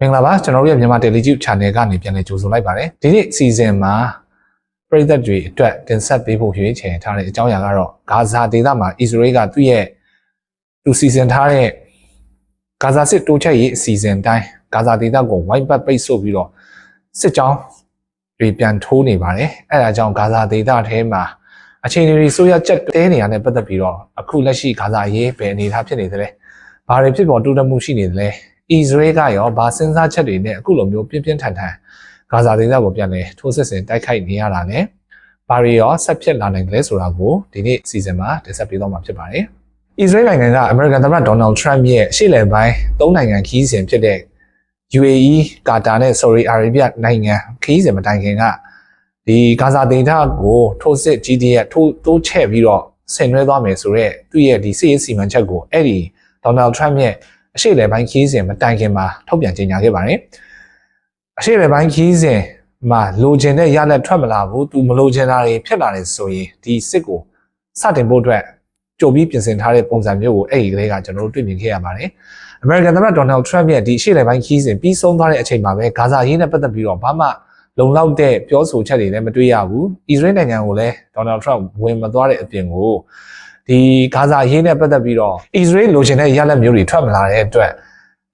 မင်္ဂလာပါကျွန်တော်တို့ရဲ့မြန်မာ Television Channel ကနေပြန်လည်ကြိုဆိုလိုက်ပါတယ်ဒီနေ့ season မှာပြည်သက်တွေအတွက်တင်ဆက်ပေးဖို့ရွေးချယ်ထားတဲ့အကြောင်းအရာကတော့ဂါဇာဒေသမှာ Israel ကသူ့ရဲ့သူ season ထားတဲ့ဂါဇာစစ်တိုးချက်ရေးအစီအစဉ်တိုင်းဂါဇာဒေသကိုဝိုင်းပတ်ပိတ်ဆို့ပြီးတော့စစ်ကြောင်းတွေပြန်ထိုးနေပါတယ်အဲဒါကြောင့်ဂါဇာဒေသထဲမှာအခြေအနေတွေဆိုရချက်တဲနေရတဲ့ပတ်သက်ပြီးတော့အခုလက်ရှိဂါဇာရေးပဲအနေထားဖြစ်နေတယ်။ဘာတွေဖြစ်ပေါ်တိုးတက်မှုရှိနေတယ်လဲ။ အစ္စရေးကရောဗာစဉ်းစားချက်တွေနဲ့အခုလိုမျိုးပြင်းပြင်းထန်ထန်ဂါဇာဒေသကိုပြန်လဲထိုးစစ်ဆင်တိုက်ခိုက်နေရတာနဲ့ဘာတွေရောဆက်ဖြစ်လာနိုင်တယ်ဆိုတာကိုဒီနေ့စီစဉ်မှာတင်ဆက်ပေးသွားမှာဖြစ်ပါတယ်။အစ္စရေးနိုင်ငံကအမေရိကန်သမ္မတဒေါ်နယ်ထရမ့်ရဲ့ရှေ့လယ်ပိုင်းသုံးနိုင်ငံခီးစဉ်ဖြစ်တဲ့ UAE ကာတာနဲ့ Saudi Arabia နိုင်ငံခီးစဉ်မတိုင်ခင်ကဒီဂါဇာဒေသကိုထိုးစစ်ကြီးတဲ့ထိုးတိုးချဲ့ပြီးတော့ဆင်နွှဲသွားမယ်ဆိုတော့သူ့ရဲ့ဒီစစ်ရေးစီမံချက်ကိုအဲ့ဒီဒေါ်နယ်ထရမ့်ရဲ့ အရှိလေပိုင်းခီးစဉ်မတိုင်ခင်မှာထုတ်ပြန်ကြေညာခဲ့ပါတယ်အရှိလေပိုင်းခီးစဉ်မှာလိုချင်တဲ့ရလက်ထွက်မလာဘူးသူမလိုချင်တာတွေဖြစ်လာတယ်ဆိုရင်ဒီစစ်ကိုစတင်ဖို့အတွက်ကြိုပြီးပြင်ဆင်ထားတဲ့ပုံစံမျိုးကိုအဲ့ဒီကလေးကကျွန်တော်တို့တွေ့မြင်ခဲ့ရပါတယ်အမေရိကန်သမ္မတဒေါ်နယ်ထရမ့်ရဲ့ဒီအရှိလေပိုင်းခီးစဉ်ပြီးဆုံးသွားတဲ့အချိန်မှာပဲဂါဇာရေးနဲ့ပတ်သက်ပြီးတော့ဘာမှလုံလောက်တဲ့ပြောဆိုချက်တွေလည်းမတွေ့ရဘူး။အစ္စရေးနိုင်ငံကိုလည်းဒေါ်နယ်ထရမ့်ဝင်မသွားတဲ့အပြင်ကို ဒီဂါဇာရေးနဲ့ပတ်သက်ပြီးတော့အစ္စရေးလိုချင်တဲ့ရလဒ်မျိုးတွေထွက်မလာတဲ့အတွက်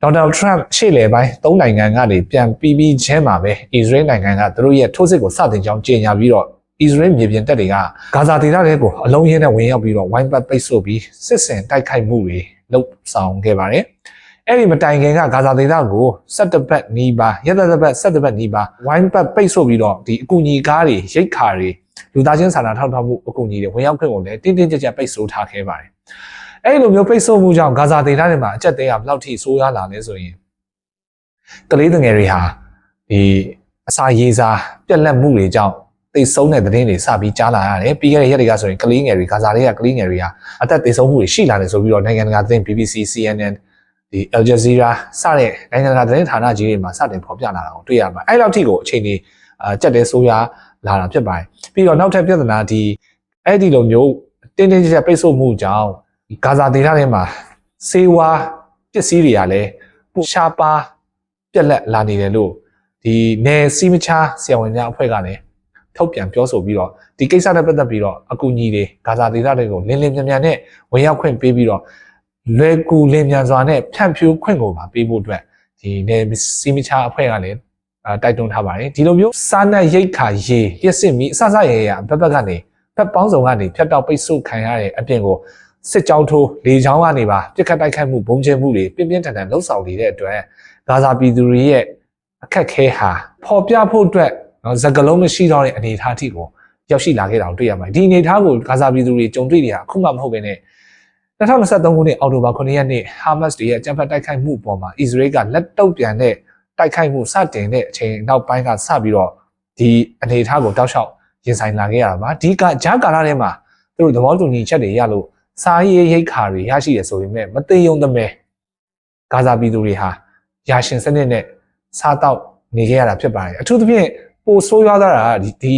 ဒေါ်နယ်ထရမ့်ရှေ့လေပိုင်းသုံးနိုင်ငံကနေပြန်ပြီးပြီးချင်းမှာပဲအစ္စရေးနိုင်ငံကသူတို့ရဲ့ထိုးစစ်ကိုစတင်ကြောင်းကြေညာပြီးတော့အစ္စရေးမြေပြင်တပ်တွေကဂါဇာဒေသတွေကိုအလုံးရင်းနဲ့ဝင်ရောက်ပြီးတော့ဝိုင်းပတ်ပိတ်ဆို့ပြီးစစ်ဆင်တိုက်ခိုက်မှုတွေလုပ်ဆောင်ခဲ့ပါတယ်။အဲ့ဒီမတိုင်ခင်ကဂါဇာဒေသကို17ဘက်နီးပါးရက်သက်ဘက်17ဘက်နီးပါးဝိုင်းပတ်ပိတ်ဆို့ပြီးတော့ဒီအကူအညီကားတွေရိတ်ခါတွေ လူသားချင်းစာနာထောက်ထားမှုအကူအညီတွေဝင်ရောက်ခွင့်ကိုလည်းတင်းတင်းကြပ်ကြပ်ပိတ်ဆို့ထားခဲ့ပါတယ်။အဲဒီလိုမျိုးပိတ်ဆို့မှုကြောင့်ဂါဇာဒေသတွေမှာအကျက်သေးကဘယ်လောက်ထိဆိုးရွားလာလဲဆိုရင်ကလေးငယ်တွေဟာဒီအစာရေးစားပြက်လက်မှုတွေကြောင့်သိဆုံးတဲ့သတင်းတွေစပြီးကြားလာရတယ်။ပြီးခဲ့တဲ့ရက်တွေကဆိုရင်ကလေးငယ်တွေဂါဇာတွေကကလေးငယ်တွေဟာအသက်သေဆုံးမှုတွေရှိလာတယ်ဆိုပြီးတော့နိုင်ငံတကာသတင်း BBC CNN ဒီ Al Jazeera စတဲ့နိုင်ငံတကာသတင်းဌာနကြီးတွေမှာစတင်ဖော်ပြလာတာကိုတွေ့ရမှာအဲ့လောက်ထိကိုအချိန်ကြီးအကြက်တဲဆိုးရွား လာတာဖြစ်ပါတယ်ပြီးတော့နောက်ထပ်ပြဿနာဒီအဲ့ဒီလိုမျိုးတင်းတင်းကြပ်ကြပ်ပိတ်ဆို့မှုကြောင့်ဂါဇာဒေသထဲမှာစေဝါပစ္စည်းတွေကလည်းပိုရှားပါပြက်လက်လာနေတယ်လို့ဒီနယ်စီမချာဆရာဝန်များအဖွဲ့ကလည်းထုတ်ပြန်ပြောဆိုပြီးတော့ဒီကိစ္စနဲ့ပတ်သက်ပြီးတော့အကူအညီတွေဂါဇာဒေသတွေကိုလင်းလင်းမြန်မြန်နဲ့ဝင်ရောက်ခွင့်ပေးပြီးတော့လွယ်ကူလင်းမြန်စွာနဲ့ဖြန့်ဖြိုးခွင့်ကိုပါပေးဖို့အတွက်ဒီနယ်စီမချာအဖွဲ့ကလည်းအာ တိုက်တွန်းထားပါတယ်ဒီလိုမျိုးစားနပ်ရိတ်ခါရေပြစ်စစ်မီအစစရဲရဘက်ဘက်ကနေဘက်ပေါင်းစုံကနေဖြတ်တောက်ပိတ်ဆို့ခံရတဲ့အပြင်ကိုစစ်ကြောင်းထိုးလေကြောင်းကနေပါပြစ်ခတ်တိုက်ခိုက်မှုဘုံကျဲမှုတွေပြင်းပြင်းထန်ထန်လှုပ်ဆောင်နေတဲ့အတွက်ဂါဇာပြည်သူတွေရဲ့အခက်ခဲဟာပေါ်ပြဖို့အတွက်နော်စကလုံးမရှိတော့တဲ့အနေအထားအထိကိုရောက်ရှိလာခဲ့တာကိုတွေ့ရပါတယ်ဒီအနေအထားကိုဂါဇာပြည်သူတွေကြုံတွေ့နေတာအခုမှမဟုတ်ဘဲနဲ့2023ခုနှစ်အောက်တိုဘာ9ရက်နေ့ဟာမတ်စ်ရဲ့အကြမ်းဖက်တိုက်ခိုက်မှုပေါ်မှာအစ္စရေးကလက်တုပ်ပြန်တဲ့ တိုက်ခိုက်မှုစတင်တဲ့အချိန်နောက်ပိုင်းကစပြီးတော့ဒီအနေအထားကိုတောက်လျှောက်ရင်ဆိုင်လာခဲ့ရတာပါဒီကဂျာကာလာထဲမှာသူတို့သဘောတူညီချက်တွေရလို့စားရေးရိတ်ခါတွေရရှိရဆိုပေမဲ့မသိယုံသမဲဂါဇာပြည်သူတွေဟာရာရှင်စနစ်နဲ့စားတော့နေခဲ့ရတာဖြစ်ပါတယ်အထူးသဖြင့်ပိုဆိုးရွားသွားတာဒီဒီ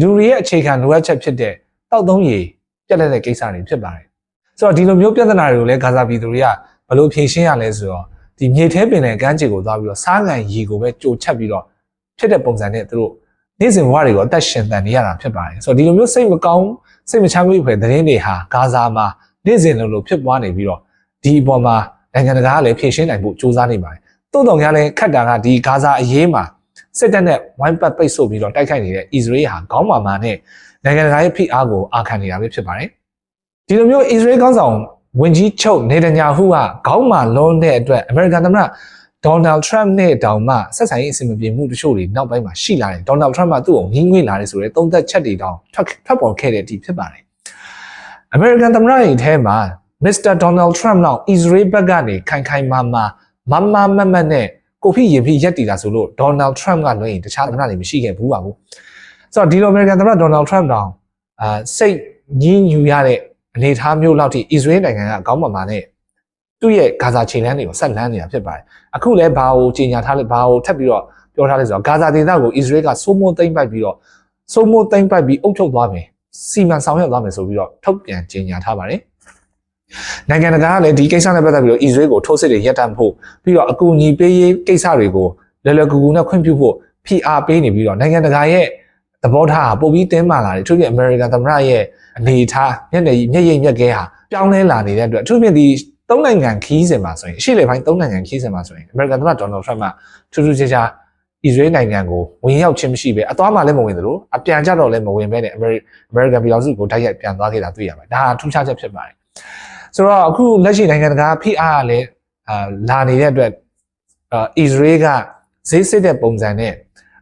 လူတွေရဲ့အခြေခံလိုအပ်ချက်ဖြစ်တဲ့တောက်သုံးရည်ပြက်လက်တဲ့ကိစ္စတွေဖြစ်ပါတယ်ဆိုတော့ဒီလိုမျိုးပြဿနာတွေကိုလည်းဂါဇာပြည်သူတွေကဘယ်လိုဖြေရှင်းရလဲဆိုတော့ ဒီမြေထဲပင်တဲ့ကမ်းခြေကိုသွားပြီးတော့စားငံရီကိုပဲကြိုချက်ပြီးတော့ဖြစ်တဲ့ပုံစံနဲ့သူတို့နေ့စဉ်ဘဝတွေကိုအသက်ရှင်တန်နေရတာဖြစ်ပါတယ်ဆိုတော့ဒီလိုမျိုးစိတ်မကောင်းစိတ်မချမ်းမြေ့ဖွယ်သတင်းတွေဟာဂါဇာမှာနေ့စဉ်လိုလိုဖြစ်ပွားနေပြီးတော့ဒီအပေါ်မှာနိုင်ငံတကာကလည်းဖြေရှင်းနိုင်ဖို့ကြိုးစားနေပါတယ်တိုးတော်များလည်းခက်တာကဒီဂါဇာအရေးမှာစစ်တပ်နဲ့ဝိုင်းပတ်ပိတ်ဆို့ပြီးတော့တိုက်ခိုက်နေတဲ့အစ္စရေးဟာခေါင်းမာမာနဲ့နိုင်ငံတကာရဲ့ဖိအားကိုအာခံနေတာပဲဖြစ်ပါတယ်ဒီလိုမျိုးအစ္စရေးခေါင်းဆောင် ဝန်ကြီးချုပ်နေတညာဟုကခေါင်းမာလုံးတဲ့အတွက်အမေရိကန်သမ္မတဒေါ်နယ်ထရမ့်နဲ့တောင်မှဆက်ဆံရေးအဆင်မပြေမှုတချို့တွေနောက်ပိုင်းမှာရှိလာတယ်ဒေါ်နယ်ထရမ့်ကသူ့ကိုငင်းငွေ့လာတယ်ဆိုတော့သုံးသက်ချက်တွေတောင်ထွက်ထွက်ပေါ်ခဲ့တဲ့အထိဖြစ်ပါတယ်အမေရိကန်သမ္မတရဲ့အဲမှာမစ္စတာဒေါ်နယ်ထရမ့်နောက်အစ္စရေးဘက်ကနေခိုင်ခိုင်မာမာမမမမတ်နဲ့ကိုဖိရင်ဖိရက်တီတာဆိုလို့ဒေါ်နယ်ထရမ့်ကလွှဲရင်တခြားသမ္မတတွေမရှိခဲ့ဘူးပါဘူးဆိုတော့ဒီလိုအမေရိကန်သမ္မတဒေါ်နယ်ထရမ့်တောင်အာစိတ်ညှင်းညူရတဲ့ အနေထားမျိုးလောက်ထိအစ္စရေးနိုင်ငံကခေါင်းမာမာနဲ့သူ့ရဲ့ဂါဇာချိန်လန်းတွေကိုဆက်လန်းနေတာဖြစ်ပါတယ်အခုလည်းဘာကိုကြီးညာထားလဲဘာကိုထပ်ပြီးတော့ပြောထားလဲဆိုတော့ဂါဇာဒေသကိုအစ္စရေးကစိုးမိုးသိမ်းပိုက်ပြီးတော့စိုးမိုးသိမ်းပိုက်ပြီးအုပ်ချုပ်သွားမယ်စီမံဆောင်ရွက်သွားမယ်ဆိုပြီးတော့ထုတ်ပြန်ကြေညာထားပါတယ်နိုင်ငံတကာကလည်းဒီကိစ္စနဲ့ပတ်သက်ပြီးတော့အစ္စရေးကိုထိုးစစ်တွေရပ်တန့်ဖို့ပြီးတော့အကူအညီပေးရေးကိစ္စတွေကိုလွယ်လွယ်ကူကူနဲ့ခွင့်ပြုဖို့ဖိအားပေးနေပြီးတော့နိုင်ငံတကာရဲ့ သဘောထားဟာပိုပြီးတင်းမာလာတယ်သူတို့အမေရိကန်သမ္မတရဲ့အနေအထားမျက်နှာမျက်ရည်မျက်ခဲဟာပြောင်းလဲလာနေတဲ့အတွက်အထူးဖြင့်ဒီသုံးနိုင်ငံခီးစဉ်မှာဆိုရင်အရှိလေပိုင်းသုံးနိုင်ငံခီးစဉ်မှာဆိုရင်အမေရိကန်သမ္မတဒေါ်နယ်ထရမ့်ကထူးထူးခြားခြားအစ္စရေးနိုင်ငံကိုဝင်ရောက်ခြင်းမရှိပဲအသွားမှလည်းမဝင်သလိုအပြန်ကြတော့လည်းမဝင်ပဲနဲ့အမေရိကန်ပြည်တော်စုကိုတိုက်ရိုက်ပြန်သွားခဲ့တာတွေ့ရပါတယ်ဒါဟာထူးခြားချက်ဖြစ်ပါတယ်ဆိုတော့အခုလက်ရှိနိုင်ငံတကာဖိအားကလည်းအာလာနေတဲ့အတွက်အာအစ္စရေးကဈေးစစ်တဲ့ပုံစံနဲ့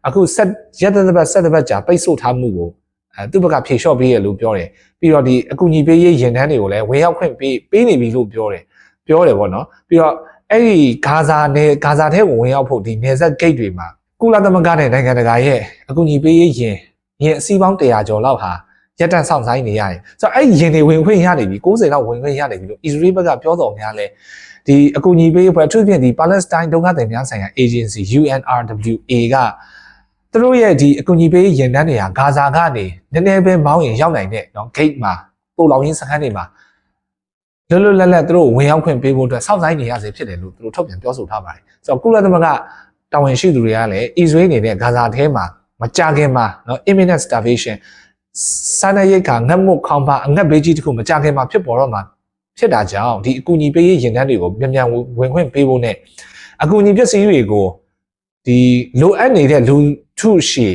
အခုဆက်ရက်သက်သက်ဆက်သက်သက်ကြာပိတ်ဆို့ထားမှုကိုအဲသူ့ဘက်ကဖြေလျှော့ပေးရလို့ပြောတယ်ပြီးတော့ဒီအကူအညီပေးရေးရင်တန်းတွေကိုလည်းဝင်ရောက်ခွင့်ပေးပေးနေပြီလို့ပြောတယ်ပြောတယ်ပေါ့နော်ပြီးတော့အဲ့ဒီဂါဇာနယ်ဂါဇာထဲကိုဝင်ရောက်ဖို့ဒီနယ်စပ်ဂိတ်တွေမှာကုလသမဂ္ဂနဲ့နိုင်ငံတကာရဲ့အကူအညီပေးရေးရင်ရင်အစည်းပေါင်း100ကျော်လောက်ဟာရက်တန့်ဆောင်ဆိုင်နေရတယ်ဆိုတော့အဲ့ရင်တွေဝင်ခွင့်ရနေပြီ90လောက်ဝင်ခွင့်ရနေပြီလို့အစ္စရေးဘက်ကပြောတော်များလဲဒီအကူအညီပေးရေးအဖွဲ့အထူးဖြင့်ဒီ Palestine ဒုက္ခသည်များဆိုင်ရာ Agency UNRWA က သူတို့ရဲ့ဒီအကူအညီပေးရင်တန်းတွေကဂါဇာကနေနည်းနည်းပဲမောင်းရင်ရောက်နိုင်တဲ့နော်ဂိတ်မှာပို့လောင်ရင်းစခန်းတွေမှာလွတ်လွတ်လပ်လပ်သူတို့ဝင်ရောက်ခွင့်ပေးဖို့အတွက်စောင့်ဆိုင်နေရစေဖြစ်တယ်လို့သူတို့ထုတ်ပြန်ပြောဆိုထားပါတယ်ဆိုတော့ကုလသမဂ္ဂတာဝန်ရှိသူတွေကလည်းအစ္စရေးနေတဲ့ဂါဇာထဲမှာမကြခင်မှာနော် imminent starvation စားနပ်ရိက္ခာငတ်မွတ်ခေါင်းပါအငတ်ဘေးကြီးတခုမကြခင်မှာဖြစ်ပေါ်တော့မှာဖြစ်တာကြောင့်ဒီအကူအညီပေးရင်တန်းတွေကိုမြန်မြန်ဝင်ခွင့်ပေးဖို့ ਨੇ အကူအညီပစ္စည်းတွေကိုဒီလိုအပ်နေတဲ့လူ ထုရှည်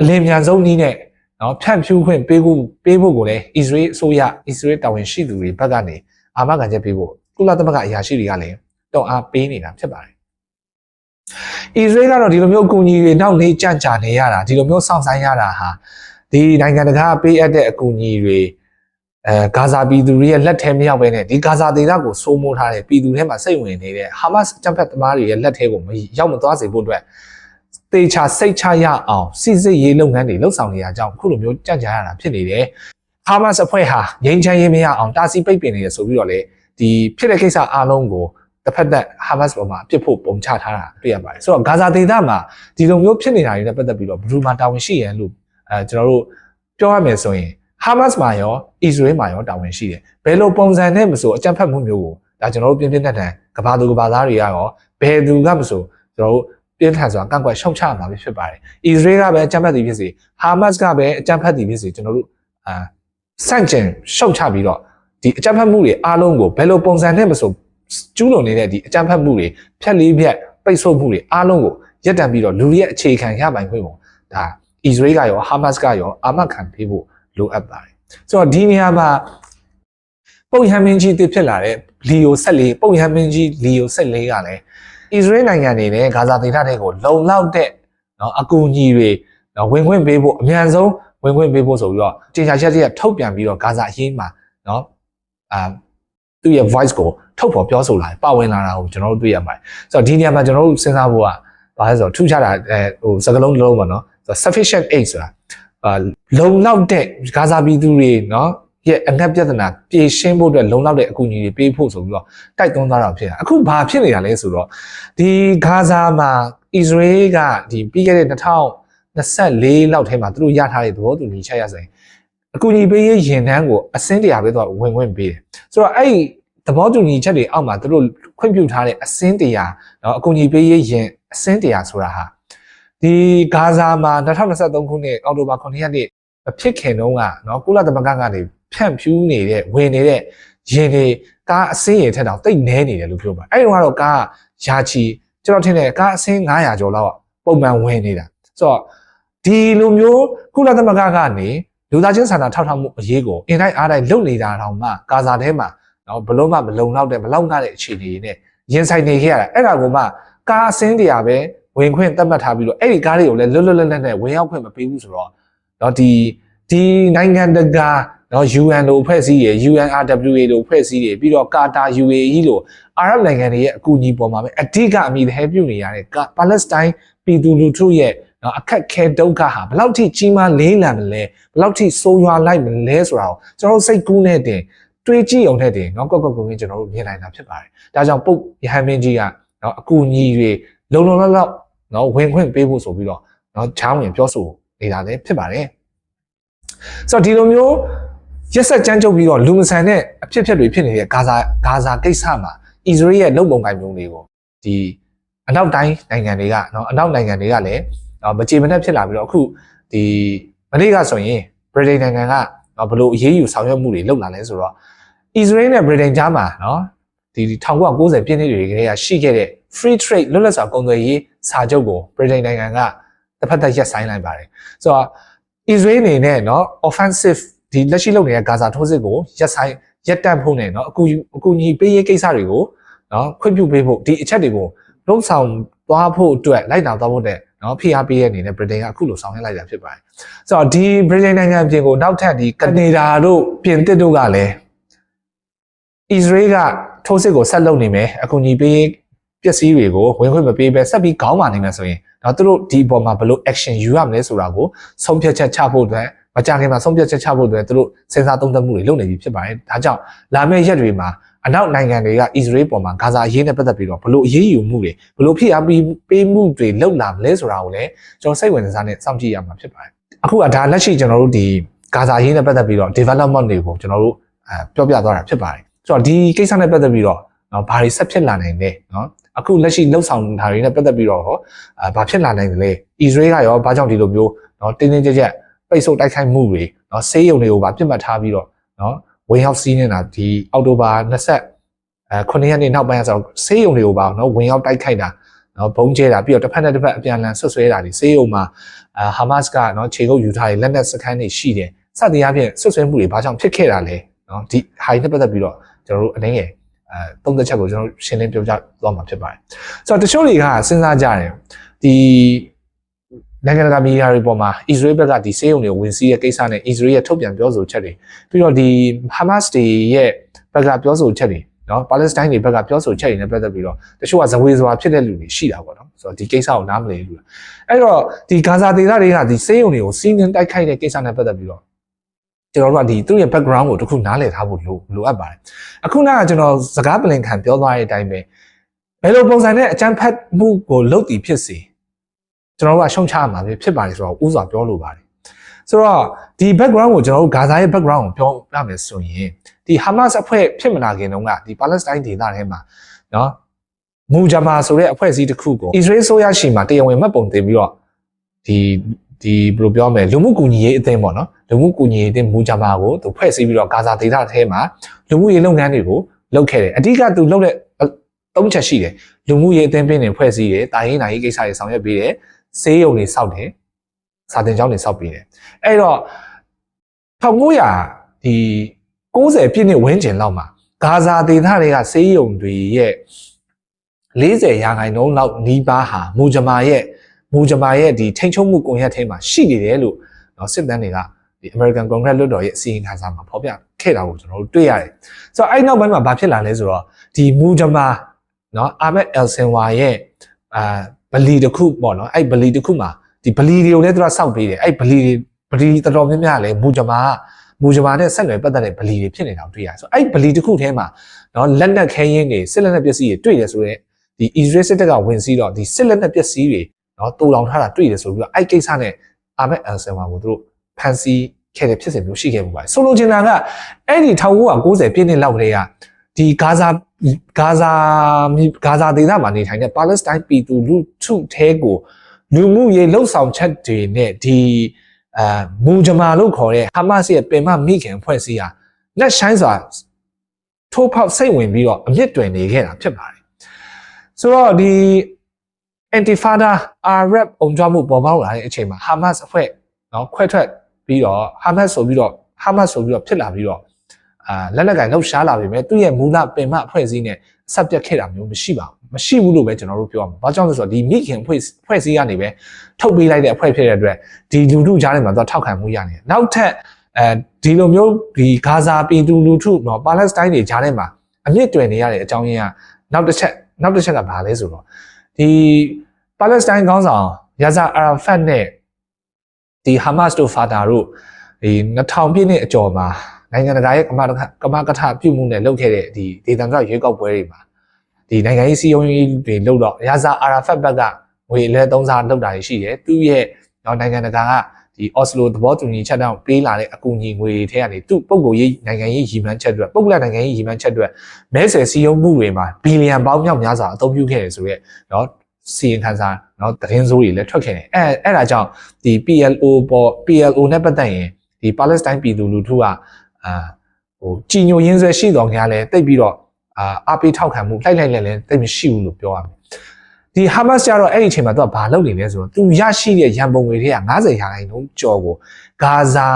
အလင်းမြန်ဆုံးနည်းနဲ့နော်ဖြန့်ဖြူးခွင့်ပေးဖို့ပေးဖို့ကိုလည်းအစ္စရေးအစိုးရအစ္စရေးတာဝန်ရှိသူတွေဘက်ကနေအာမခံချက်ပေးဖို့ကုလသမဂ္ဂအရာရှိတွေကလည်းတောင်းအားပေးနေတာဖြစ်ပါတယ်အစ္စရေးကတော့ဒီလိုမျိုးအကူအညီတွေနောက်နေကြန့်ကြာနေရတာဒီလိုမျိုးစောင့်ဆိုင်ရတာဟာဒီနိုင်ငံတကာပေးအပ်တဲ့အကူအညီတွေအဲဂါဇာပြည်သူတွေရဲ့လက်ထဲမရောက်ပဲနဲ့ဒီဂါဇာဒေသကိုစိုးမိုးထားတဲ့ပြည်သူတွေမှာစိတ်ဝင်နေတဲ့ဟာမတ်စ်တပ်ဖက်သမားတွေရဲ့လက်ထဲကိုမရောက်မသွားစေဖို့အတွက် တေချာစိတ်ချရအောင်စီစစ်ရေးလုပ်ငန်းတွေလှုပ်ဆောင်နေရကြောင်းအခုလိုမျိုးကြံ့ကြာရတာဖြစ်နေတယ်ဟာမတ်စ်အဖွဲ့ဟာငြိမ်းချမ်းရေးမရအောင်တာစီပိတ်ပင်နေရဆိုပြီးတော့လေဒီဖြစ်တဲ့ကိစ္စအားလုံးကိုတစ်ဖက်သက်ဟာမတ်စ်ပေါ်မှာအပြစ်ဖို့ပုံချထားတာတွေ့ရပါတယ်ဆိုတော့ဂါဇာဒေသမှာဒီလိုမျိုးဖြစ်နေတာတွေနဲ့ပတ်သက်ပြီးတော့ဘယ်သူမှတာဝန်ရှိရန်လို့အဲကျွန်တော်တို့ပြောရမယ်ဆိုရင်ဟာမတ်စ်မှာရောအစ္စရေးမှာရောတာဝန်ရှိတယ်ဘယ်လိုပုံစံနဲ့မဆိုအကြမ်းဖက်မှုမျိုးကိုဒါကျွန်တော်တို့ပြင်းပြင်းထန်ထန်ကဘာသူကဘာသားတွေရောဘယ်သူကမဆိုကျွန်တော်တို့ ပြင်းထန်စွာကန့်ကွက်ရှုံချမှာဖြစ်ပါတယ်အစ္စရေးကပဲအကြမ်းဖက်သည်ဖြစ်စေဟာမတ်စ်ကပဲအကြမ်းဖက်သည်ဖြစ်စေကျွန်တော်တို့အာစန့်ကျင်ရှုံချပြီးတော့ဒီအကြမ်းဖက်မှုတွေအားလုံးကိုဘယ်လိုပုံစံနဲ့မဆိုကျူးလွန်နေတဲ့ဒီအကြမ်းဖက်မှုတွေဖြက်လေးဖြက်ပိတ်ဆို့မှုတွေအားလုံးကိုရပ်တန့်ပြီးတော့လူတွေရဲ့အခြေခံရပိုင်ခွင့်ကိုဒါအစ္စရေးကရောဟာမတ်စ်ကရောအာမခံပေးဖို့လိုအပ်ပါတယ်ဆိုတော့ဒီနေရာမှာပုံရမင်းကြီးတစ်ဖြစ်လာတဲ့လီယို14ပုံရမင်းကြီးလီယို14ကလည်း အစ္စရေးနိုင်ငံနေနဲ့ဂါဇာဒေသတွေကိုလုံလောက်တဲ့နော်အကူအညီတွေနော်ဝင်ခွင့်ပေးဖို့အများဆုံးဝင်ခွင့်ပေးဖို့ဆိုပြီးတော့တင်ရှာချက်တွေကထုတ်ပြန်ပြီးတော့ဂါဇာအရေးမှာနော်အာသူ့ရဲ့ voice ကိုထုတ်ဖော်ပြောဆိုလာတယ်ပါဝင်လာတာကိုကျွန်တော်တို့တွေ့ရပါတယ်ဆိုတော့ဒီနေရာမှာကျွန်တော်တို့စဉ်းစားဖို့ကဘာလဲဆိုတော့ထူးခြားတာအဲဟိုစကလုံးတစ်လုံးပါနော် sufficient aid ဆိုတာအာလုံလောက်တဲ့ဂါဇာပြည်သူတွေနော် ရဲ့အငတ်ပြဿနာပြေရှင်းဖို့အတွက်လုံလောက်တဲ့အကူအညီတွေပေးဖို့ဆိုပြီးတော့တိုက်တွန်းသွားတာဖြစ်တာအခုဘာဖြစ်နေတာလဲဆိုတော့ဒီဂါဇာမှာအစ္စရေးကဒီပြီးခဲ့တဲ့2024လောက်ထဲမှာသူတို့ရထားတဲ့သဘောတူညီချက်ရဆိုင်အကူအညီပေးရေးရင်တန်းကိုအစင်းတရာပဲတော့ဝင်ဝင်ပေးတယ်ဆိုတော့အဲ့သဘောတူညီချက်တွေအောက်မှာသူတို့ခွင့်ပြုထားတဲ့အစင်းတရာเนาะအကူအညီပေးရေးရင်အစင်းတရာဆိုတာဟာဒီဂါဇာမှာ2023ခုနှစ်အောက်တိုဘာ9ရက်နေ့ဖြစ်ခင်တုန်းကเนาะကုလသမဂ္ဂကနေ ဖြန့်ဖြူးနေတဲ့ဝင်နေတဲ့ရင်တွေကားအစင်းရထက်တောင်တိတ်နဲနေတယ်လို့ပြောပါအဲ့ဒီတော့ကားယာချီကျွန်တော်ထင်တယ်ကားအစင်း900ကျော်လောက်ပုံမှန်ဝင်နေတာဆိုတော့ဒီလိုမျိုးကုလသမဂ္ဂကနေလူသားချင်းစာနာထောက်ထားမှုအရေးကိုအင်တိုင်းအားတိုင်းလုပ်နေတာတောင်မှကာဇာထဲမှာနော်ဘလုံးမမလုံလောက်တဲ့မလောက်ငှတဲ့အခြေအနေနဲ့ရင်ဆိုင်နေခဲ့ရတာအဲ့ဒါကိုမှကားအစင်းတရားပဲဝင်ခွင့်သတ်မှတ်ထားပြီးတော့အဲ့ဒီကားတွေကိုလည်းလွတ်လွတ်လပ်လပ်နဲ့ဝင်ရောက်ခွင့်မပေးဘူးဆိုတော့နော်ဒီဒီနိုင်ငံတကာ နော် UN လို့ဖွဲ့စည်းရ UNRWA လို့ဖွဲ့စည်းရပြီးတော့ကာတာ UAE လို့အာရပ်နိုင်ငံတွေရဲ့အကူအညီပေါ်မှာပဲအဓိကအမိသေးပြုနေရတဲ့ပါလက်စတိုင်းပြည်သူလူထုရဲ့နော်အခက်ခဲဒုက္ခဟာဘယ်လောက်ထိကြီးမားလေးလံမလဲဘယ်လောက်ထိဆိုးရွားလိုက်မလဲဆိုတာကိုကျွန်တော်စိတ်ကူးနဲ့တင်တွေးကြည့်အောင်နဲ့တင်နော်ကော့ကော့ကုန်းကြီးကျွန်တော်တို့မြင်နိုင်တာဖြစ်ပါတယ်ဒါကြောင့်ပုတ်ရဟန်းမင်းကြီးကနော်အကူအညီတွေလုံလုံလောက်လောက်နော်ဝင်ခွင့်ပေးဖို့ဆိုပြီးတော့နော်ချောင်းဝင်ပြောဆိုနေတာလည်းဖြစ်ပါတယ်ဆိုတော့ဒီလိုမျိုး ရက်ဆက်ကြမ်းကြုတ်ပြီးတော့လူမဆန်တဲ့အဖြစ်အပျက်တွေဖြစ်နေတဲ့ဂါဇာဂါဇာကိစ္စမှာအစ္စရေးရဲ့လုံပုံကိုင်ပုံတွေကိုဒီအနောက်တိုင်းနိုင်ငံတွေကနော်အနောက်နိုင်ငံတွေကလည်းမကြေမနက်ဖြစ်လာပြီးတော့အခုဒီမနေ့ကဆိုရင်ဗြိတိန်နိုင်ငံကနော်ဘလို့အရေးယူဆောင်ရွက်မှုတွေလုပ်လာလဲဆိုတော့အစ္စရေးနဲ့ဗြိတိန်ကြားမှာနော်ဒီ1990ပြည့်နှစ်တွေကလေးကရှိခဲ့တဲ့ free trade လွတ်လပ်စွာကုန်သွယ်ရေးစာချုပ်ကိုဗြိတိန်နိုင်ငံကတစ်ဖက်သက်ရပ်ဆိုင်းလိုက်ပါတယ်ဆိုတော့အစ္စရေးအနေနဲ့နော် offensive ဒီလက်ရှိလုပ်နေတဲ့ဂါဇာထိုးစစ်ကိုရက်ဆိုင်ရက်တန့်ဖို့နဲ့နော်အကူအကူညီပေးရေးကိစ္စတွေကိုနော်ခွင့်ပြုပေးဖို့ဒီအချက်တွေကိုလုံဆောင်သွားဖို့အတွက်လိုက်နာသွားဖို့တဲ့နော်ဖိအားပေးရအနေနဲ့ဗြိတိန်ကအခုလိုဆောင်ရွက်လိုက်တာဖြစ်ပါတယ်။ဆိုတော့ဒီဗြိတိန်နိုင်ငံပြင်ကိုနောက်ထပ်ဒီကနေဒါတို့ပြင်သစ်တို့ကလည်းအစ္စရေးကထိုးစစ်ကိုဆက်လုပ်နေမယ်အကူအညီပေးပျက်စီးတွေကိုဝင်ခွင့်မပေးဘဲဆက်ပြီးခေါင်းမာနေမယ်ဆိုရင်တော့သူတို့ဒီအပေါ်မှာဘယ်လို action ယူရမလဲဆိုတာကိုဆုံးဖြတ်ချက်ချဖို့အတွက် မကြခင်မှာဆုံးဖြတ်ချက်ချဖို့အတွက်သူတို့စဉ်းစားသုံးသပ်မှုတွေလုပ်နေပြီဖြစ်ပါတယ်။ဒါကြောင့်လာမယ့်ရက်တွေမှာအနောက်နိုင်ငံတွေက Israel ပေါ်မှာဂါဇာအရေးနဲ့ပတ်သက်ပြီးတော့ဘလို့အရေးယူမှုတွေဘလို့ဖိအားပေးပေးမှုတွေလုပ်လာမလဲဆိုတာကိုလည်းကျွန်တော်စိတ်ဝင်စားနေစောင့်ကြည့်ရမှာဖြစ်ပါတယ်။အခုကဒါလက်ရှိကျွန်တော်တို့ဒီဂါဇာအရေးနဲ့ပတ်သက်ပြီးတော့ development တွေကိုကျွန်တော်တို့အဲပြောပြသွားတာဖြစ်ပါတယ်။ဆိုတော့ဒီကိစ္စနဲ့ပတ်သက်ပြီးတော့နော်ဘာတွေဆက်ဖြစ်လာနိုင်လဲနော်အခုလက်ရှိလှုပ်ဆောင်တာတွေနဲ့ပတ်သက်ပြီးတော့အာဘာဖြစ်လာနိုင်တယ်လဲ။ Israel ကရောဘာကြောင့်ဒီလိုမျိုးနော်တင်းတင်းကြပ်ကြပ် ပိတ်ဆို့တိုက်ခိုက်မှုတွေနော်ဆေးရုံတွေကိုပါပြစ်မှတ်ထားပြီးတော့နော်ဝင်ရောက်စီးနေတာဒီအောက်တိုဘာ20အဲ9ရက်နေ့နောက်ပိုင်းဆိုတော့ဆေးရုံတွေကိုပါနော်ဝင်ရောက်တိုက်ခိုက်တာနော်ဘုံကျဲတာပြီးတော့တစ်ဖက်နဲ့တစ်ဖက်အပြန်အလှန်ဆွဆွဲတာဒီဆေးရုံမှာအာဟာမတ်စ်ကနော်ခြေကုပ်ယူထားတဲ့လက်နက်စခန်းတွေရှိတယ်စသည်အားဖြင့်ဆွဆွဲမှုတွေဘာကြောင့်ဖြစ်ခဲ့တာလဲနော်ဒီဟာတွေနဲ့ပတ်သက်ပြီးတော့ကျွန်တော်တို့အနေငယ်အဲသုံးသက်ချက်ကိုကျွန်တော်ရှင်းလင်းပြောပြသွားမှာဖြစ်ပါတယ်ဆိုတော့တချို့တွေကစဉ်းစားကြတယ်ဒီ နိုင်ငံတကာမီဒီယာတွေပေါ်မှာ Israel ဘက်ကဒီစေယုံတွေကိုဝင်စီးရဲ့ကိစ္စနဲ့ Israel ရဲ့ထုတ်ပြန်ပြောဆိုချက်တွေပြီးတော့ဒီ Hamas တွေရဲ့ဘက်ကပြောဆိုချက်တွေနော်ပါလက်စတိုင်းတွေဘက်ကပြောဆိုချက်တွေနဲ့ပတ်သက်ပြီးတော့တချို့ကဇဝေဇဝါဖြစ်တဲ့လူတွေရှိတာပေါ့နော်ဆိုတော့ဒီကိစ္စကိုနားမလည်ဘူးအဲ့တော့ဒီဂါဇာဒေသတွေကဒီစေယုံတွေကိုစီးနှင်းတိုက်ခိုက်တဲ့ကိစ္စနဲ့ပတ်သက်ပြီးတော့ကျွန်တော်တို့ကဒီသူ့ရဲ့ background ကိုတခုနားလည်ထားဖို့လိုလိုအပ်ပါတယ်အခုနကကျွန်တော်စကားပလင်ခံပြောသွားတဲ့အတိုင်းပဲဘယ်လိုပုံစံနဲ့အကြမ်းဖက်မှုကိုလုပ်တည်ဖြစ်စေ ကျွန်တော်တို့ကရှုံချရမှာပဲဖြစ်ပါလေဆိုတော့ဥစွာပြောလိုပါတယ်ဆိုတော့ဒီ background ကိုကျွန်တော်တို့ဂါဇာရဲ့ background ကိုပြောပြမယ်ဆိုရင်ဒီ Hamas အဖွဲ့ဖြစ်မလာခင်တုန်းကဒီ Palestine ဒေသထဲမှာနော်မူဂျာမာဆိုတဲ့အဖွဲ့အစည်းတစ်ခုကို Israel ဆိုရရှိမှာတရားဝင်မှတ်ပုံတင်ပြီးတော့ဒီဒီဘယ်လိုပြောမလဲလူမှုကူညီရေးအသင်းပေါ့နော်လူမှုကူညီရေးအသင်းမူဂျာမာကိုသူဖွဲ့စည်းပြီးတော့ဂါဇာဒေသထဲမှာလူမှုရေးလုပ်ငန်းတွေကိုလုပ်ခဲ့တယ်အဓိကသူလုပ်တဲ့သုံးချက်ရှိတယ်လူမှုရေးအသင်းပင်တွေဖွဲ့စည်းတယ်တာရင်နာရေးကိစ္စတွေဆောင်ရွက်ပေးတယ် ဆေးရုံတွေစောက်တယ်စာတင်ကျောင်းတွေစောက်ပေးတယ်အဲ့တော့1900ဒီ90ပြည့်နှစ်ဝန်းကျင်လောက်မှာဂါဇာဒေသတွေကဆေးရုံတွေရဲ့40ရာခိုင်နှုန်းလောက်နီးပါးဟာမူဂျမာရဲ့မူဂျမာရဲ့ဒီထိန်ချုံမှုကွန်ရက်ထဲမှာရှိနေတယ်လို့နော်စစ်တမ်းတွေကဒီ American Congress လွှတ်တော်ရဲ့အစီရင်ခံစာမှာဖော်ပြခဲ့တာကိုကျွန်တော်တို့တွေ့ရတယ်။ဆိုတော့အဲ့နောက်ပိုင်းမှာဘာဖြစ်လာလဲဆိုတော့ဒီမူဂျမာနော်အာမက်အယ်ဆင်ဝါရဲ့အာ ဗလီတစ်ခုပေါ့နော်အဲ့ဗလီတစ်ခုမှာဒီဗလီတွေကိုလည်းသူကစောက်ပေးတယ်အဲ့ဗလီတွေဗလီတော်တော်များများလည်းမူဂျမာမူဂျမာနဲ့ဆက်နွယ်ပတ်သက်တဲ့ဗလီတွေဖြစ်နေတာကိုတွေ့ရတယ်ဆိုအဲ့ဗလီတစ်ခုထဲမှာနော်လက်နက်ခဲယင်းတွေစစ်လက်နက်ပစ္စည်းတွေတွေ့တယ်ဆိုတော့ဒီ Israel စစ်တပ်ကဝင်စီးတော့ဒီစစ်လက်နက်ပစ္စည်းတွေနော်တူလောင်ထားတာတွေ့တယ်ဆိုပြီးတော့အဲ့ကိစ္စနဲ့အာမက်အယ်ဆန်ဝါကိုသူတို့ဖန်စီခဲ့တဲ့ဖြစ်စဉ်မျိုးရှိခဲ့မှုပါဆိုလိုချင်တာကအဲ့ဒီ1990ပြည့်နှစ်လောက်ကလေးက ဒီဂါဇာဂါဇာဂါဇာဒေသမှာနေထိုင်တဲ့ပါလက်စတိုင်းပြည်သူလူထုထဲကိုလူမှုရေးလှုပ်ဆောင်ချက်တွေနဲ့ဒီအာမူဂျမာလို့ခေါ်တဲ့ဟာမတ်စ်ရဲ့ပင်မမိခင်ဖွဲ့စည်းဟာလက်ဆိုင်စွာထိုးဖောက်စိတ်ဝင်ပြီးတော့အမြင့်တွင်နေခဲ့တာဖြစ်ပါတယ်ဆိုတော့ဒီ Intifada Arab အုံကြွမှုပေါ်ပေါက်လာတဲ့အချိန်မှာ Hamas အဖွဲ့နော်ခွဲထွက်ပြီးတော့ Hamas ဆိုပြီးတော့ Hamas ဆိုပြီးတော့ဖြစ်လာပြီးတော့ အာလက်နက်ကင်လှုပ်ရှားလာပြီမဲ့သူ့ရဲ့မူလပင်မအဖွဲ့အစည်းနဲ့ဆက်ပြတ်ခဲ့တာမျိုးမရှိပါဘူးမရှိဘူးလို့ပဲကျွန်တော်တို့ပြောရမှာ။ဘာကြောင့်လဲဆိုတော့ဒီမိခင်အဖွဲ့အဖွဲ့အစည်းကနေပဲထုတ်ပေးလိုက်တဲ့အဖွဲ့ဖြစ်တဲ့အတွက်ဒီလူထုကြားထဲမှာတော့ထောက်ခံမှုရနေတယ်။နောက်ထပ်အဲဒီလိုမျိုးဒီဂါဇာပြည်သူလူထုနော်ပါလက်စတိုင်းတွေကြားထဲမှာအမြင့်တွယ်နေရတဲ့အကြောင်းရင်းကနောက်တစ်ချက်နောက်တစ်ချက်ကဘာလဲဆိုတော့ဒီပါလက်စတိုင်းခေါင်းဆောင်ယာဇာအာရာဖတ်နဲ့ဒီဟာမတ်စ်တို့ဖာတာတို့ဒီ2000ပြည့်နှစ်အကျော်မှာ နိုင်ငံတကာရဲ့ကမကမကထပြုမှုနဲ့လုပ်ခဲ့တဲ့ဒီဒေသန္တရရွေးကောက်ပွဲတွေမှာဒီနိုင်ငံရေးစီယုံရေးတွေလုပ်တော့ယာဇာအာရာဖတ်ဘက်ကငွေအလဲသုံးစားလုပ်တာရှိတယ်သူရဲ့တော့နိုင်ငံတကာကဒီအော်စလိုသဘောတူညီချက်တောင်ပေးလာတဲ့အကူအညီငွေတွေထဲကနေသူ့ပုံကိုရေးနိုင်ငံရေးရည်မှန်းချက်တွေပုဂ္ဂလနိုင်ငံရေးရည်မှန်းချက်တွေမဲဆယ်စီယုံမှုတွေမှာဘီလီယံပေါင်းမြောက်များစွာအသုံးပြုခဲ့တယ်ဆိုရက်နော်စီရင်ခံစာနော်သတင်းစိုးတွေလည်းထွက်ခဲ့တယ်အဲအဲ့ဒါကြောင့်ဒီ PLO ပေါ် PLO နဲ့ပတ်သက်ရင်ဒီပါလက်စတိုင်းပြည်သူလူထုက အာဟိုကြည်ညိုရင်းဆွဲရှိတော်များလဲတိတ်ပြီးတော့အာအပိထောက်ခံမှုလှိုက်လိုက်လဲလဲတိတ်မရှိဘူးလို့ပြောရမယ်ဒီဟာမတ်ကျတော့အဲ့ဒီအချိန်မှာသူကဘာလုပ်နေလဲဆိုတော့သူရရှိတဲ့ရန်ပုံငွေတွေက90ရာခိုင်နှုန်းကျော်ကိုဂါဇာ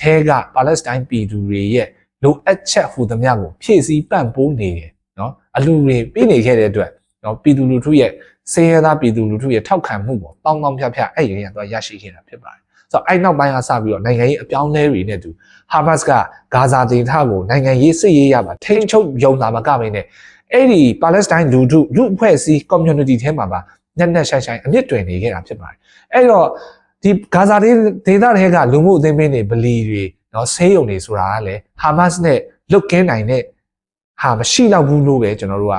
ထဲကပါလက်စတိုင်းပြည်သူတွေရဲ့လိုအပ်ချက်ဟူသမျှကိုဖြည့်ဆည်းပံ့ပိုးနေတယ်နော်အလူတွေပေးနေခဲ့တဲ့အတွက်နော်ပြည်သူလူထုရဲ့စေရသားပြည်သူလူထုရဲ့ထောက်ခံမှုပေါ့တောင်းတောင်းဖြတ်ဖြတ်အဲ့ဒီကသူကရရှိခဲ့တာဖြစ်ပါတယ် ဆိုတော့အဲ့နောက်ပိုင်းကစပြီးတော့နိုင်ငံရေးအပြောင်းအလဲတွေနဲ့တူဟာမတ်ကဂါဇာဒေသကိုနိုင်ငံရေးစစ်ရေးရပါထိန်းချုပ်ယုံတာမကမင်းနဲ့အဲ့ဒီပါလက်စတိုင်းလူထုလူအဖွဲ့အစည်း community ထဲမှာပါညက်ညက်ဆိုင်ဆိုင်အမြင့်တွင်နေခဲ့တာဖြစ်ပါတယ်အဲ့တော့ဒီဂါဇာဒေသတွေကလူမှုအသင်းပင်းတွေဗလီတွေနော်ဆေးရုံတွေဆိုတာကလည်းဟာမတ်နဲ့လွတ်ကင်းနိုင်တဲ့ဟာမရှိတော့ဘူးလို့ပဲကျွန်တော်တို့က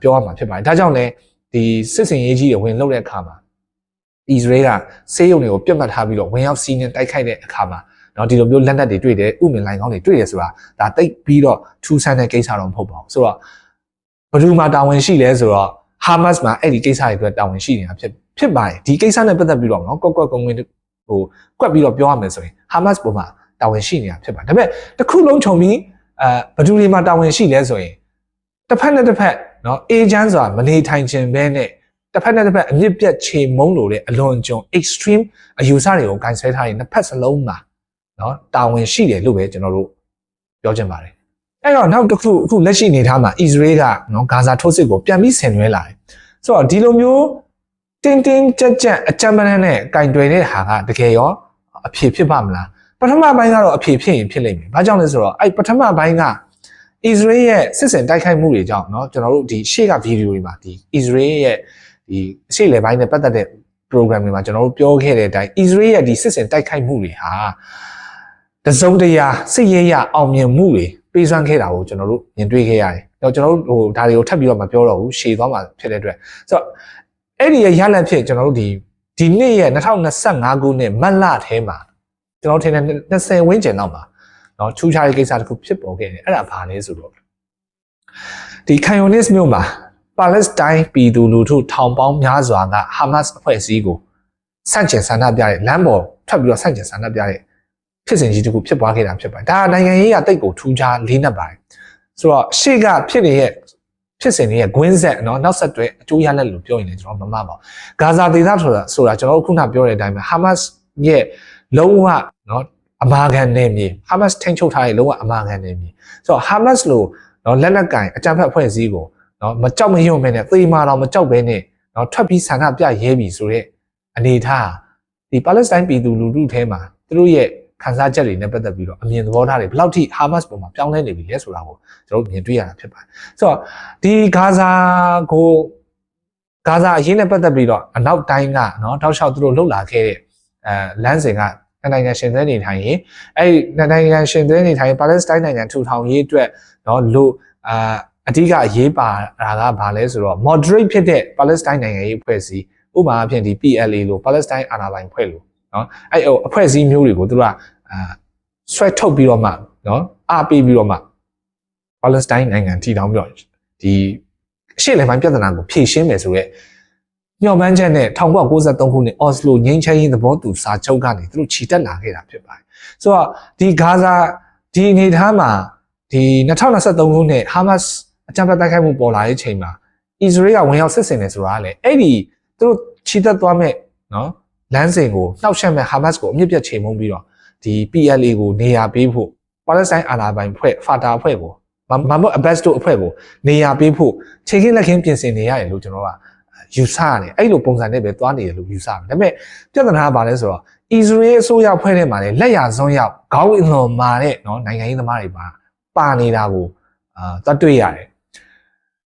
ပြောရမှာဖြစ်ပါတယ်ဒါကြောင့်လည်းဒီစစ်စင်ရေးကြီးတွေဝင်လှုပ်တဲ့အခါမှာ အစ္စရေးကဆေးရုံတွေကိုပြတ်မှတ်ထားပြီးတော့ဝင်ရောက်စီးနင်းတိုက်ခိုက်တဲ့အခါမှာနော်ဒီလိုမျိုးလက်နက်တွေတွေ့တယ်ဥမင်လိုင်ကောင်းတွေတွေ့တယ်ဆိုတာဒါတိတ်ပြီးတော့ထူးဆန်းတဲ့ကိစ္စတော့မဟုတ်ပါဘူးဆိုတော့ဘယ်သူမှတာဝန်ရှိလဲဆိုတော့ဟာမတ်စ်မှာအဲ့ဒီကိစ္စတွေအတွက်တာဝန်ရှိနေတာဖြစ်ဖြစ်ပါတယ်ဒီကိစ္စနဲ့ပတ်သက်ပြီးတော့နော်ကော့ကော့ကုံဝင်ဟိုကွက်ပြီးတော့ပြောရမယ်ဆိုရင်ဟာမတ်စ်ပုံမှာတာဝန်ရှိနေတာဖြစ်ပါတယ်ဒါပေမဲ့တစ်ခုလုံးခြုံပြီးအဲဘယ်သူတွေမှာတာဝန်ရှိလဲဆိုရင်တစ်ဖက်နဲ့တစ်ဖက်နော်အေဂျင့်ဆိုတာမနေထိုင်ခြင်းပဲနဲ့ တစ်ဖက်နဲ့တစ်ဖက်အမြင့်ပြတ်ခြေမုံလို့တဲ့အလွန်ကြုံ extreme အယူဆတွေကိုဂိုင်ဆဲထားရင်နှစ်ဖက်စလုံးမှာเนาะတာဝန်ရှိတယ်လို့ပဲကျွန်တော်တို့ပြောချင်ပါတယ်အဲ့တော့နောက်တစ်ခုအခုလက်ရှိအနေထားမှာအစ္စရေးကเนาะဂါဇာထိုးစစ်ကိုပြန်ပြီးဆင်နွှဲလာတယ်ဆိုတော့ဒီလိုမျိုးတင်းတင်းကြပ်ကြပ်အကြမ်းပန်းနဲ့ကင်တွယ်တဲ့ဟာကတကယ်ရောအဖြစ်ဖြစ်ပါမလားပထမပိုင်းကတော့အဖြစ်ဖြစ်ရင်ဖြစ်လိမ့်မယ်ဘာကြောင့်လဲဆိုတော့အဲ့ပထမပိုင်းကအစ္စရေးရဲ့စစ်စင်တိုက်ခိုက်မှုတွေကြောင့်เนาะကျွန်တော်တို့ဒီရှေ့ကဗီဒီယိုတွေမှာဒီအစ္စရေးရဲ့ ဒီအရှေ့လေပိုင်းနဲ့ပတ်သက်တဲ့ program တွေမှာကျွန်တော်တို့ပြောခဲ့တဲ့အတိုင်း Israel ရဲ့ဒီစစ်စင်တိုက်ခိုက်မှုတွေဟာတစုံတရာစစ်ရေးရအောင်မြင်မှုတွေပေးစွမ်းခဲ့တာကိုကျွန်တော်တို့မြင်တွေ့ခဲ့ရတယ်။တော့ကျွန်တော်တို့ဟိုဒါတွေကိုထပ်ပြီးတော့မပြောတော့ဘူးရှည်သွားမှာဖြစ်တဲ့အတွက်ဆိုတော့အဲ့ဒီရဲ့ရလန့်ဖြစ်ကျွန်တော်တို့ဒီဒီနှစ်ရဲ့2025ခုနှစ်မတ်လထဲမှာကျွန်တော်ထင်တယ်20ဝန်းကျင်လောက်မှာเนาะထူးခြားတဲ့ကိစ္စတစ်ခုဖြစ်ပေါ်ခဲ့တယ်အဲ့ဒါဘာလဲဆိုတော့ဒီခိုင်ယိုနစ်မြို့မှာ ပါလက်စတိုင်းပြည်သူလူထုထောင်ပေါင်းများစွာကဟာမတ်စ်အဖွဲ့အစည်းကိုဆန့်ကျင်ဆန္ဒပြတဲ့လမ်းပေါ်ထွက်ပြီးတော့ဆန့်ကျင်ဆန္ဒပြတဲ့ဖြစ်စဉ်ကြီးတစ်ခုဖြစ်ပွားခဲ့တာဖြစ်ပါတယ်။ဒါနိုင်ငံရေးကတိတ်ကိုထူးခြားလေးနက်ပါတယ်။ဆိုတော့ရှေ့ကဖြစ်နေတဲ့ဖြစ်စဉ်တွေရဲ့ဂွင်းဆက်နော်နောက်ဆက်တွဲအကျိုးရလဒ်လို့ပြောရင်လည်းကျွန်တော်မမှန်ပါဘူး။ဂါဇာဒေသဆိုတာဆိုတာကျွန်တော်တို့ခုနပြောတဲ့အတိုင်းပဲဟာမတ်စ်ရဲ့လုံးဝနော်အမာခံနယ်မြေဟာမတ်စ်ထိန်းချုပ်ထားတဲ့လုံးဝအမာခံနယ်မြေဆိုတော့ဟာမတ်စ်လို့နော်လက်နက်ကင်အကြမ်းဖက်အဖွဲ့အစည်းကို နော်မကြောက်မရွံ့မဲနဲ့သေမာတော့မကြောက်ဘဲနဲ့နော်ထွက်ပြီးဆန္ဒပြရဲပြီဆိုတဲ့အနေထားဒီပါလက်စတိုင်းပြည်သူလူထုထဲမှာသူတို့ရဲ့ခံစားချက်တွေနဲ့ပတ်သက်ပြီးတော့အမြင်သဘောထားတွေဘယ်လောက်ထိဟာမတ်စ်ပေါ်မှာပြောင်းလဲနေပြီလဲဆိုတာကိုကျွန်တော်မြင်တွေ့ရတာဖြစ်ပါတယ်ဆိုတော့ဒီဂါဇာကိုဂါဇာအရေးနဲ့ပတ်သက်ပြီးတော့အနောက်တိုင်းကနော်တောက်လျှောက်သူတို့လှုပ်လာခဲ့တဲ့အဲလမ်းစဉ်ကနိုင်ငံရှင်သွဲနေထိုင်ရင်အဲ့ဒီနိုင်ငံရှင်သွဲနေထိုင်ရင်ပါလက်စတိုင်းနိုင်ငံထူထောင်ရေးအတွက်နော်လို့အာ အဓိကအရေးပါတာကဘာလဲဆိုတော့ moderate ဖြစ်တဲ့ Palestine နိုင်ငံရေးအဖွဲ့အစည်းဥပမာအဖြစ်ဒီ PLA လို့ Palestine အာဏာပိုင်ဖွဲ့လို့နော်အဲ့အဖွဲ့အစည်းမျိုးတွေကိုသူတို့ကအာဆွဲထုတ်ပြီးတော့မှနော်အားပေးပြီးတော့မှ Palestine နိုင်ငံထီထောင်ပြီးတော့ဒီအရှေ့လယ်ပိုင်းပြဿနာကိုဖြေရှင်းမယ်ဆိုရဲညှော်မှန်းချက်နဲ့1993ခုနှစ်အော်စလိုငြိမ်းချမ်းရေးသဘောတူစာချုပ်ကနေသူတို့ခြိတက်လာခဲ့တာဖြစ်ပါတယ်ဆိုတော့ဒီဂါဇာဒီအနေအထားမှာဒီ2023ခုနှစ်ဟာမတ်စ် အကြမ်းဖက်တိုက်ခိုက်မှုပေါ်လာတဲ့အချိန်မှာအစ္စရေးကဝင်ရောက်စစ်ဆင်နေဆိုတာကလည်းအဲ့ဒီသူတို့ခြိတက်သွားမဲ့နော်လမ်းစဉ်ကိုနှောက်ယှက်မဲ့ဟာမတ်စ်ကိုအမြင့်ပြတ်ချိန်မုံပြီးတော့ဒီ PLA ကိုနေရာပေးဖို့ပါလက်စတိုင်းအာဏာပိုင်ဖွဲ့ဖာတာဖွဲ့ကိုမမအဘက်စ်တို့အဖွဲ့ကိုနေရာပေးဖို့ချိန်ခင်းလက်ခင်းပြင်ဆင်နေရတယ်လို့ကျွန်တော်ကယူဆရတယ်အဲ့လိုပုံစံနဲ့ပဲသွားနေတယ်လို့ယူဆတယ်ဒါပေမဲ့ပြဿနာကဘာလဲဆိုတော့အစ္စရေးအစိုးရဖွဲ့ထဲမှာလည်းလက်ရစွန်းရောက်ခေါင်းဝင်လွန်မာတဲ့နော်နိုင်ငံရေးသမားတွေပါပါနေတာကိုအာသတ်တွေ့ရတယ်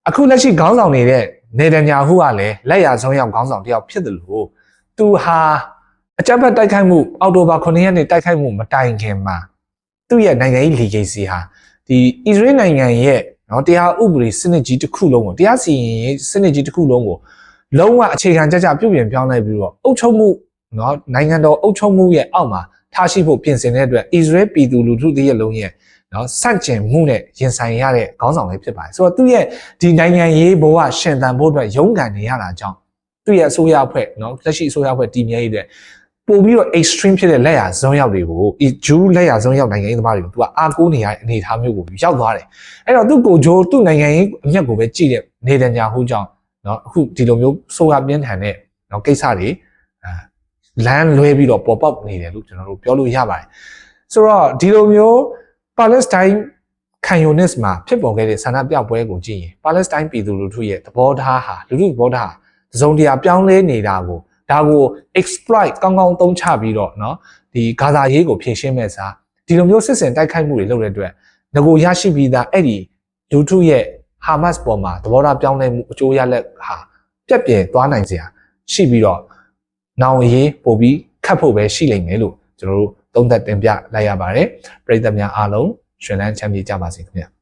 အခုလက်ရှိခေါင်းဆောင်နေတဲ့နေတန်ညာဟုကလည်းလက်ရဆုံးရောက်ခေါင်းဆောင်တယောက်ဖြစ်တယ်လို့သူဟာအကြမ်းဖက်တိုက်ခိုက်မှုအောက်တိုဘာ9ရက်နေ့တိုက်ခိုက်မှုမတိုင်ခင်မှာသူ့ရဲ့နိုင်ငံရေးလီဂေစီဟာဒီအစ္စရေးနိုင်ငံရဲ့နော်တရားဥပဒေစနစ်ကြီးတစ်ခုလုံးကိုတရားစီရင်ရေးစနစ်ကြီးတစ်ခုလုံးကိုလုံးဝအခြေခံကြကြပြုပြင်ပြောင်းလဲပြီးတော့အုပ်ချုပ်မှုနော်နိုင်ငံတော်အုပ်ချုပ်မှုရဲ့အောက်မှာထားရှိဖို့ပြင်ဆင်တဲ့အတွက်အစ္စရေးပြည်သူလူထုတည်းရဲ့လုံးရဲ့ နော်စန့်ကျင်မှုနဲ့ရင်ဆိုင်ရတဲ့ခေါင်းဆောင်လေးဖြစ်ပါတယ်ဆိုတော့သူ့ရဲ့ဒီနိုင်ငံရေးဘဝရှင်သန်ဖို့အတွက်ရုန်းကန်နေရတာကြောင့်သူ့ရဲ့အစိုးရအဖွဲ့နော်လက်ရှိအစိုးရအဖွဲ့တည်မြဲရေးတဲ့ပို့ပြီးတော့ extreme ဖြစ်တဲ့လက်ရဇွန်ရောက်တွေကိုဒီဂျူးလက်ရဇွန်ရောက်နိုင်ငံရေးသမားတွေကိုသူကအားကိုးနေရတဲ့အနေအထားမျိုးကိုရောက်သွားတယ်အဲ့တော့သူ့ကိုဂျိုးသူ့နိုင်ငံရေးအမျက်ကိုပဲကြည့်တဲ့နေတန်ညာဟူကြောင့်နော်အခုဒီလိုမျိုးဆိုးရပြင်းထန်တဲ့နော်ကိစ္စတွေလမ်းလွဲပြီးတော့ပေါ်ပေါက်နေတယ်လို့ကျွန်တော်တို့ပြောလို့ရပါတယ်ဆိုတော့ဒီလိုမျိုး ပါလက်စတိုင်းခံယူနစ်မှာဖြစ်ပေါ်ခဲ့တဲ့ဆန္ဒပြပွဲကိုကြည့်ရင်ပါလက်စတိုင်းပြည်သူလူထုရဲ့သဘောထားဟာလူထုသဘောထားဟာတစုံတရာပြောင်းလဲနေတာကိုဒါကို exploit ကောင်းကောင်းသုံးချပြီးတော့เนาะဒီဂါဇာရေးကိုဖြည့်ရှင်းမဲ့စားဒီလိုမျိုးစစ်စင်တိုက်ခိုက်မှုတွေလုပ်တဲ့အတွက်ငကိုရရှိပြီးသားအဲ့ဒီလူထုရဲ့ဟာမတ်ပေါ်မှာသဘောထားပြောင်းလဲမှုအကျိုးရလက်ဟာပြက်ပြယ်သွားနိုင်စရာရှိပြီးတော့နောင်ရေးပို့ပြီးခတ်ဖို့ပဲရှိလိမ့်မယ်လို့ကျွန်တော်တို့ သုံးသပ်တင်ပြလိုက်ရပါတယ်ပရိသတ်များအားလုံးရှင်လန်းချမ်းမြေ့ကြပါစေခင်ဗျာ